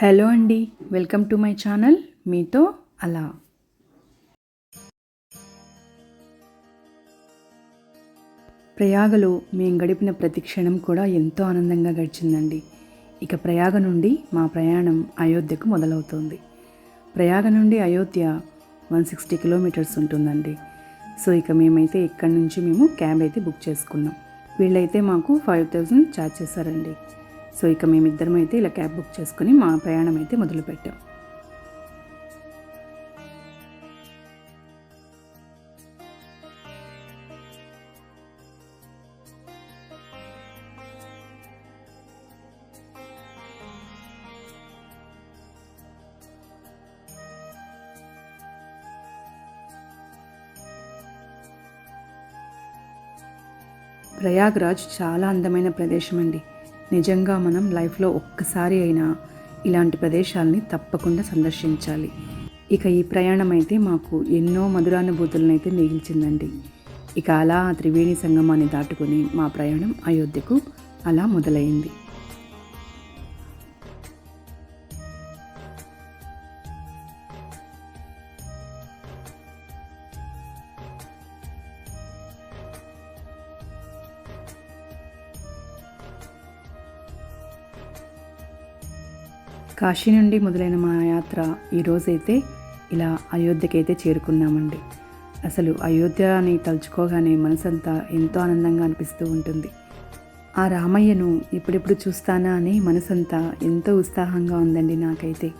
Hello అండి welcome to my channel మీతో అలా. ప్రయాగలో మేము గడిపిన ప్రతి క్షణం కూడా ఎంతో ఆనందంగా గడిచిందండి. ఇక ప్రయాగ నుండి మా ప్రయాణం అయోధ్యకు మొదలవుతోంది. ప్రయాగ నుండి అయోధ్య వన్ సిక్స్టీ కిలోమీటర్స్ ఉంటుందండి. సో ఇక మేమైతే ఇక్కడి నుంచి మేము క్యాబ్ అయితే బుక్ చేసుకున్నాం. వీళ్ళైతే మాకు ఫైవ్ థౌజండ్ ఛార్జ్ చేశారండి. సో ఇక మేమిద్దరం అయితే ఇలా క్యాబ్ బుక్ చేసుకుని మా ప్రయాణం అయితే మొదలుపెట్టాం. ప్రయాగ్రాజ్ చాలా అందమైన ప్రదేశం అండి నిజంగా మనం లైఫ్లో ఒక్కసారి అయినా ఇలాంటి ప్రదేశాలని తప్పకుండా సందర్శించాలి. ఇక ఈ ప్రయాణం అయితే మాకు ఎన్నో మధురానుభూతులను అయితే మిగిల్చిందండి. ఇక అలా త్రివేణి సంగమాన్ని దాటుకొని మా ప్రయాణం అయోధ్యకు అలా మొదలైంది. కాశీ నుండి మొదలైన మా యాత్ర ఈరోజైతే ఇలా అయోధ్యకైతే చేరుకున్నామండి. అసలు అయోధ్య అని తలుచుకోగానే మనసంతా ఎంతో ఆనందంగా అనిపిస్తూ ఉంటుంది. ఆ రామయ్యను ఇప్పుడెప్పుడు చూస్తానా అని మనసంతా ఎంతో ఉత్సాహంగా ఉందండి నాకైతే.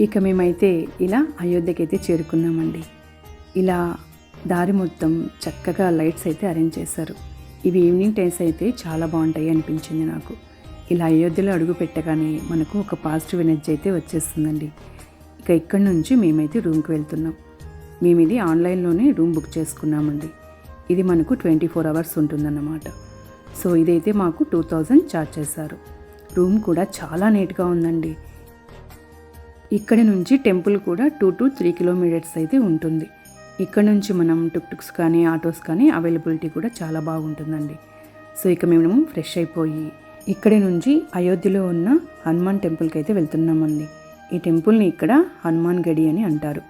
ఇక మేమైతే ఇలా అయోధ్యకైతే చేరుకున్నామండి. ఇలా దారి మొత్తం చక్కగా లైట్స్ అయితే అరేంజ్ చేశారు. ఇవి ఈవినింగ్ టైమ్స్ అయితే చాలా బాగుంటాయి అనిపించింది నాకు. ఇలా అయోధ్యలో అడుగు పెట్టగానే మనకు ఒక పాజిటివ్ ఎనర్జీ అయితే వచ్చేస్తుందండి. ఇక ఇక్కడి నుంచి మేమైతే రూమ్కి వెళ్తున్నాం. మేము ఇది ఆన్లైన్లోనే రూమ్ బుక్ చేసుకున్నామండి. ఇది మనకు ట్వంటీ ఫోర్ అవర్స్ ఉంటుందన్నమాట. సో ఇదైతే మాకు టూ థౌజండ్ ఛార్జ్ చేశారు. రూమ్ కూడా చాలా నీట్గా ఉందండి. ఇక్కడి నుంచి టెంపుల్ కూడా టూ టు త్రీ కిలోమీటర్స్ అయితే ఉంటుంది. ఇక్కడ నుంచి మనం టుక్ టుక్స్ కానీ ఆటోస్ కానీ అవైలబిలిటీ కూడా చాలా బాగుంటుందండి. సో ఇక మేము ఫ్రెష్ అయిపోయి ఇక్కడి నుంచి అయోధ్యలో ఉన్న హనుమాన్ టెంపుల్కి అయితే వెళ్తున్నామండి. ఈ టెంపుల్ని ఇక్కడ హనుమాన్ గడి అని అంటారు.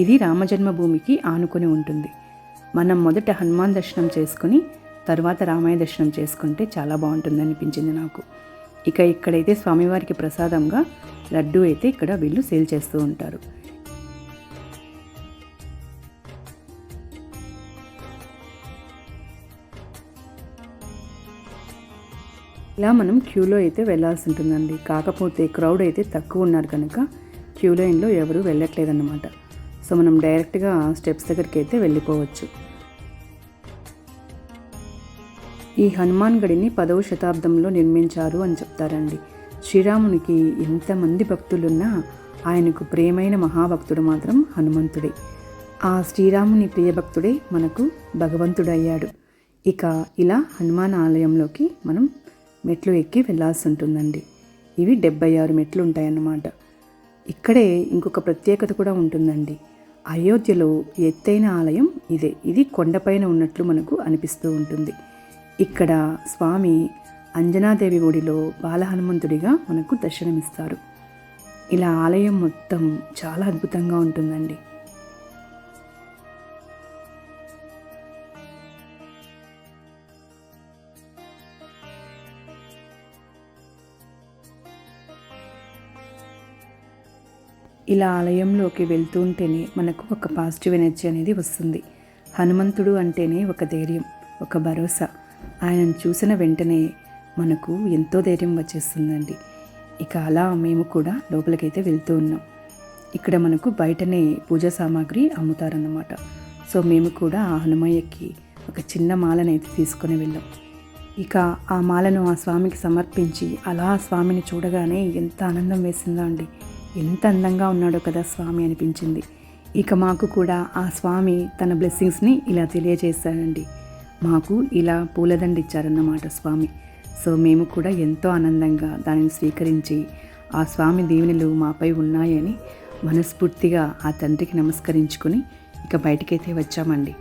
ఇది రామజన్మభూమికి ఆనుకొని ఉంటుంది. మనం మొదట హనుమాన్ దర్శనం చేసుకుని తర్వాత రామాయ దర్శనం చేసుకుంటే చాలా బాగుంటుంది అనిపించింది నాకు. ఇక ఇక్కడైతే స్వామివారికి ప్రసాదంగా లడ్డు అయితే ఇక్కడ వీళ్ళు సేల్ చేస్తూ ఉంటారు. ఇలా మనం క్యూలో అయితే వెళ్ళాల్సి ఉంటుందండి కాకపోతే క్రౌడ్ అయితే తక్కువ ఉన్నారు కనుక క్యూ లైన్లో ఎవరు వెళ్ళట్లేదన్నమాట. సో మనం డైరెక్ట్గా స్టెప్స్ దగ్గరికి అయితే వెళ్ళిపోవచ్చు. ఈ హనుమాన్ గడిని పదవ శతాబ్దంలో నిర్మించారు అని చెప్తారండి. శ్రీరామునికి ఎంతమంది భక్తులున్నా ఆయనకు ప్రేమైన మహాభక్తుడు మాత్రం హనుమంతుడే. ఆ శ్రీరాముని ప్రియభక్తుడే మనకు భగవంతుడయ్యాడు. ఇక ఇలా హనుమాన్ ఆలయంలోకి మనం మెట్లు ఎక్కి వెళ్ళాల్సి ఉంటుందండి. ఇవి డెబ్బై ఆరు మెట్లు ఉంటాయన్నమాట. ఇక్కడే ఇంకొక ప్రత్యేకత కూడా ఉంటుందండి. అయోధ్యలో ఎత్తైన ఆలయం ఇదే. ఇది కొండపైన ఉన్నట్లు మనకు అనిపిస్తూ ఉంటుంది. ఇక్కడ స్వామి అంజనాదేవి ఒడిలో బాలహనుమంతుడిగా మనకు దర్శనమిస్తారు. ఇలా ఆలయం మొత్తం చాలా అద్భుతంగా ఉంటుందండి. ఇలా ఆలయంలోకి వెళ్తుంటేనే మనకు ఒక పాజిటివ్ ఎనర్జీ అనేది వస్తుంది. హనుమంతుడు అంటేనే ఒక ధైర్యం ఒక భరోసా. ఆయనను చూసిన వెంటనే మనకు ఎంతో ధైర్యం వచ్చేస్తుందండి. ఇక అలా మేము కూడా లోపలికైతే వెళ్తూ ఉన్నాం. ఇక్కడ మనకు బయటనే పూజా సామాగ్రి అమ్ముతారన్నమాట. సో మేము కూడా ఆ హనుమయ్యకి ఒక చిన్న మాలనైతే తీసుకొని వెళ్ళాం. ఇక ఆ మాలను ఆ స్వామికి సమర్పించి అలా ఆ స్వామిని చూడగానే ఎంత ఆనందం వేసిందో అండి. ఎంత అందంగా ఉన్నాడో కదా స్వామి అనిపించింది. ఇక మాకు కూడా ఆ స్వామి తన బ్లెస్సింగ్స్ని ఇలా తెలియజేశారండి మాకు ఇలా పూలదండ ఇచ్చారన్నమాట స్వామి. సో మేము కూడా ఎంతో ఆనందంగా దానిని స్వీకరించి ఆ స్వామి దీవెనలు మాపై ఉన్నాయని మనస్ఫూర్తిగా ఆ తండ్రికి నమస్కరించుకొని ఇక బయటికైతే వచ్చామండి.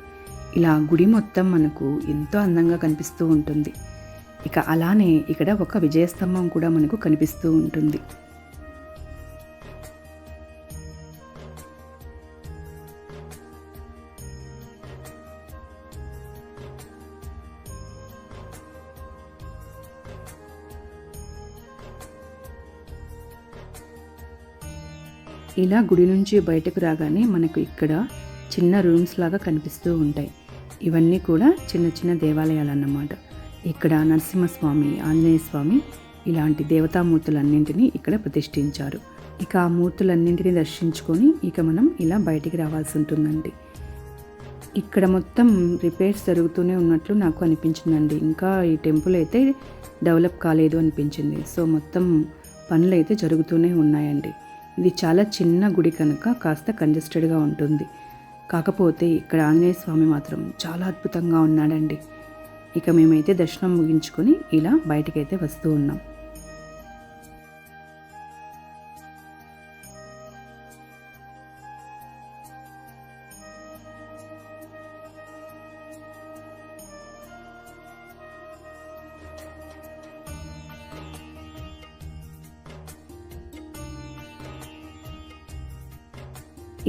ఇలా గుడి మొత్తం మనకు ఎంతో అందంగా కనిపిస్తూ ఉంటుంది. ఇక అలానే ఇక్కడ ఒక విజయస్తంభం కూడా మనకు కనిపిస్తూ ఉంటుంది. ఇలా గుడి నుంచి బయటకు రాగానే మనకు ఇక్కడ చిన్న రూమ్స్ లాగా కనిపిస్తూ ఉంటాయి. ఇవన్నీ కూడా చిన్న చిన్న దేవాలయాలు అన్నమాట ఇక్కడ నరసింహస్వామి ఆంజనేయ స్వామి ఇలాంటి దేవతామూర్తులన్నింటినీ ఇక్కడ ప్రతిష్ఠించారు. ఇక ఆ మూర్తులన్నింటినీ దర్శించుకొని ఇక మనం ఇలా బయటికి రావాల్సి ఉంటుందండి. ఇక్కడ మొత్తం రిపేర్స్ జరుగుతూనే ఉన్నట్లు నాకు అనిపించిందండి. ఇంకా ఈ టెంపుల్ అయితే డెవలప్ కాలేదు అనిపించింది. సో మొత్తం పనులు అయితే జరుగుతూనే ఉన్నాయండి. ఇది చాలా చిన్న గుడి కనుక కాస్త కంజెస్టెడ్గా ఉంటుంది. కాకపోతే ఇక్కడ ఆంజనేయ స్వామి మాత్రం చాలా అద్భుతంగా ఉన్నాడండి. ఇక మేమైతే దర్శనం ముగించుకొని ఇలా బయటకైతే వస్తూ ఉన్నాం.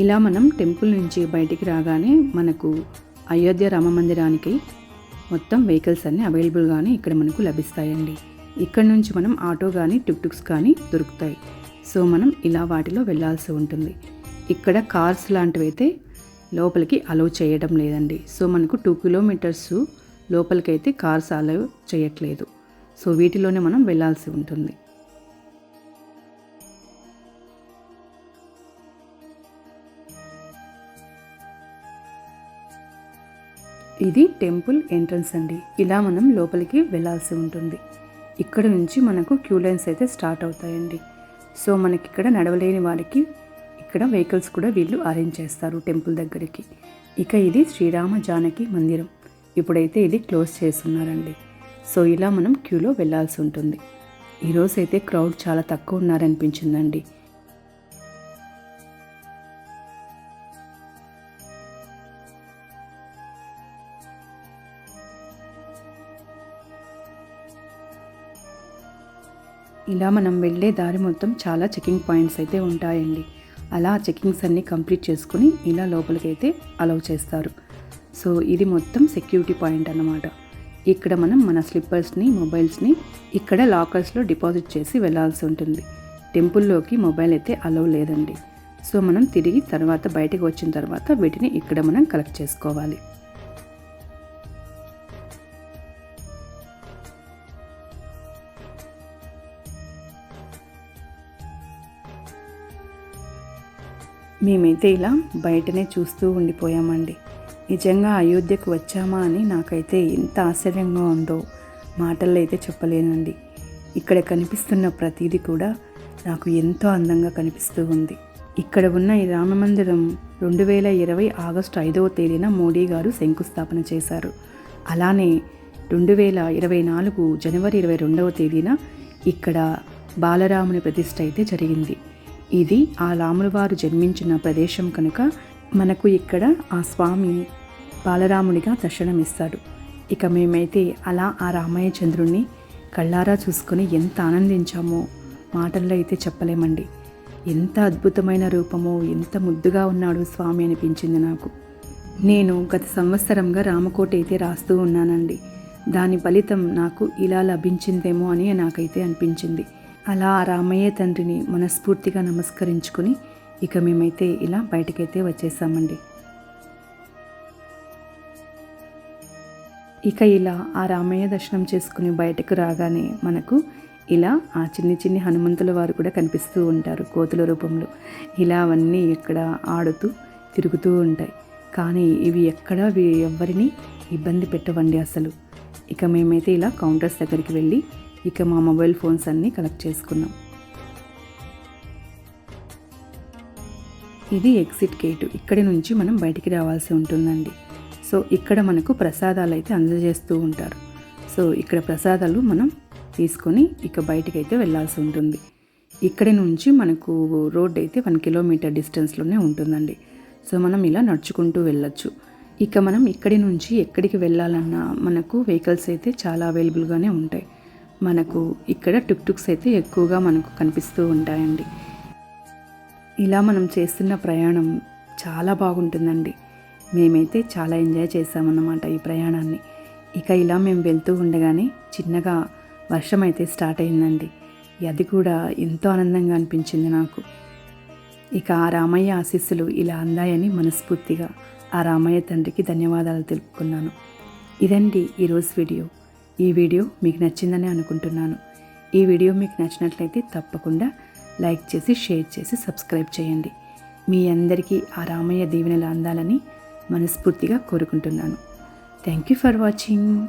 ఇలా మనం టెంపుల్ నుంచి బయటికి రాగానే మనకు అయోధ్య రామ మందిరానికి మొత్తం వెహికల్స్ అన్నీ అవైలబుల్గానే ఇక్కడ మనకు లభిస్తాయండి. ఇక్కడ నుంచి మనం ఆటో కానీ టుక్టుక్స్ కానీ దొరుకుతాయి. సో మనం ఇలా వాటిలో వెళ్ళాల్సి ఉంటుంది. ఇక్కడ కార్స్ లాంటివి అయితే లోపలికి అలౌ చేయడం లేదండి. సో మనకు టూ కిలోమీటర్స్ లోపలికైతే కార్స్ అలౌ చేయట్లేదు. సో వీటిలోనే మనం వెళ్ళాల్సి ఉంటుంది. ఇది టెంపుల్ ఎంట్రన్స్ అండి. ఇలా మనం లోపలికి వెళ్ళాల్సి ఉంటుంది. ఇక్కడ నుంచి మనకు క్యూ లైన్స్ అయితే స్టార్ట్ అవుతాయండి. సో మనకి ఇక్కడ నడవలేని వారికి ఇక్కడ వెహికల్స్ కూడా వీళ్ళు అరేంజ్ చేస్తారు టెంపుల్ దగ్గరికి. ఇక ఇది శ్రీరామ జానకి మందిరం. ఇప్పుడైతే ఇది క్లోజ్ చేస్తున్నారండి. సో ఇలా మనం క్యూలో వెళ్ళాల్సి ఉంటుంది. ఈరోజు అయితే క్రౌడ్ చాలా తక్కువ ఉన్నారనిపించిందండి. ఇలా మనం వెళ్ళే దారి మొత్తం చాలా చెకింగ్ పాయింట్స్ అయితే ఉంటాయండి. అలా చెకింగ్స్ అన్నీ కంప్లీట్ చేసుకుని ఇలా లోపలికి అయితే అలౌ చేస్తారు. సో ఇది మొత్తం సెక్యూరిటీ పాయింట్ అన్నమాట. ఇక్కడ మనం మన స్లిప్పర్స్ని మొబైల్స్ని ఇక్కడ లాకర్స్లో డిపాజిట్ చేసి వెళ్ళాల్సి ఉంటుంది. టెంపుల్లోకి మొబైల్ అయితే అలౌ లేదండి. సో మనం తిరిగి తర్వాత బయటకు వచ్చిన తర్వాత వీటిని ఇక్కడ మనం కలెక్ట్ చేసుకోవాలి. మేమైతే ఇలా బయటనే చూస్తూ ఉండిపోయామండి. నిజంగా అయోధ్యకు వచ్చామా అని నాకైతే ఎంత ఆశ్చర్యంగా ఉందో మాటల్లో అయితే చెప్పలేనండి. ఇక్కడ కనిపిస్తున్న ప్రతిదీ కూడా నాకు ఎంతో అందంగా కనిపిస్తూ ఉంది. ఇక్కడ ఉన్న ఈ రామమందిరం రెండు వేల ఇరవై ఆగస్టు ఐదవ తేదీన మోడీ గారు శంకుస్థాపన చేశారు. అలానే రెండు వేల ఇరవై నాలుగు జనవరి ఇరవై రెండవ తేదీన ఇక్కడ బాలరాముని ప్రతిష్ట అయితే జరిగింది. ఇది ఆ రాములవారు జన్మించిన ప్రదేశం కనుక మనకు ఇక్కడ ఆ స్వామి బాలరాముడిగా దర్శనమిస్తాడు ఇక మేమైతే అలా ఆ రామయ్య చంద్రుణ్ణి కళ్ళారా చూసుకొని ఎంత ఆనందించామో మాటల్లో అయితే చెప్పలేమండి. ఎంత అద్భుతమైన రూపమో ఎంత ముద్దుగా ఉన్నాడు స్వామి అనిపించింది నాకు. నేను గత సంవత్సరంగా రామకోట అయితే రాస్తూ ఉన్నానండి. దాని ఫలితం నాకు ఇలా లభించిందేమో అని నాకైతే అనిపించింది. అలా ఆ రామయ్య తండ్రిని మనస్ఫూర్తిగా నమస్కరించుకుని ఇక మేమైతే ఇలా బయటకైతే వచ్చేసామండి. ఇక ఇలా ఆ రామయ్య దర్శనం చేసుకుని బయటకు రాగానే మనకు ఇలా ఆ చిన్ని చిన్ని హనుమంతుల వారు కూడా కనిపిస్తూ ఉంటారు కోతుల రూపంలో. ఇలా అవన్నీ ఇక్కడ ఆడుతూ తిరుగుతూ ఉంటాయి. కానీ ఇవి ఎక్కడ ఎవ్వరిని ఇబ్బంది పెట్టవండి అసలు. ఇక మేమైతే ఇలా కౌంటర్స్ దగ్గరికి వెళ్ళి ఇక మా మొబైల్ ఫోన్స్ అన్నీ కలెక్ట్ చేసుకున్నాం. ఇది ఎగ్జిట్ గేటు. ఇక్కడి నుంచి మనం బయటికి రావాల్సి ఉంటుందండి. సో ఇక్కడ మనకు ప్రసాదాలు అయితే అందజేస్తూ ఉంటారు. సో ఇక్కడ ప్రసాదాలు మనం తీసుకొని ఇక బయటికి అయితే వెళ్ళాల్సి ఉంటుంది. ఇక్కడి నుంచి మనకు రోడ్ అయితే వన్ కిలోమీటర్ డిస్టెన్స్లోనే ఉంటుందండి. సో మనం ఇలా నడుచుకుంటూ వెళ్ళొచ్చు. ఇక మనం ఇక్కడి నుంచి ఎక్కడికి వెళ్ళాలన్నా మనకు వెహికల్స్ అయితే చాలా అవైలబుల్గానే ఉంటాయి. మనకు ఇక్కడ టుక్ టుక్స్ అయితే ఎక్కువగా మనకు కనిపిస్తూ ఉంటాయండి. ఇలా మనం చేస్తున్న ప్రయాణం చాలా బాగుంటుందండి. మేమైతే చాలా ఎంజాయ్ చేసామన్నమాట ఈ ప్రయాణాన్ని. ఇక ఇలా మేము వెళ్తూ ఉండగానే చిన్నగా వర్షం అయితే స్టార్ట్ అయిందండి. అది కూడా ఎంతో ఆనందంగా అనిపించింది నాకు. ఇక ఆ రామయ్య ఆశీస్సులు ఇలా అందాయని మనస్ఫూర్తిగా ఆ రామయ్య తండ్రికి ధన్యవాదాలు తెలుపుకున్నాను. ఇదండి ఈరోజు వీడియో. ఈ వీడియో మీకు నచ్చిందని అనుకుంటున్నాను. ఈ వీడియో మీకు నచ్చినట్లయితే తప్పకుండా లైక్ చేసి షేర్ చేసి సబ్స్క్రైబ్ చేయండి. మీ అందరికీ ఆ రామయ్య దీవెనలు అందాలని మనస్ఫూర్తిగా కోరుకుంటున్నాను. Thank you for watching.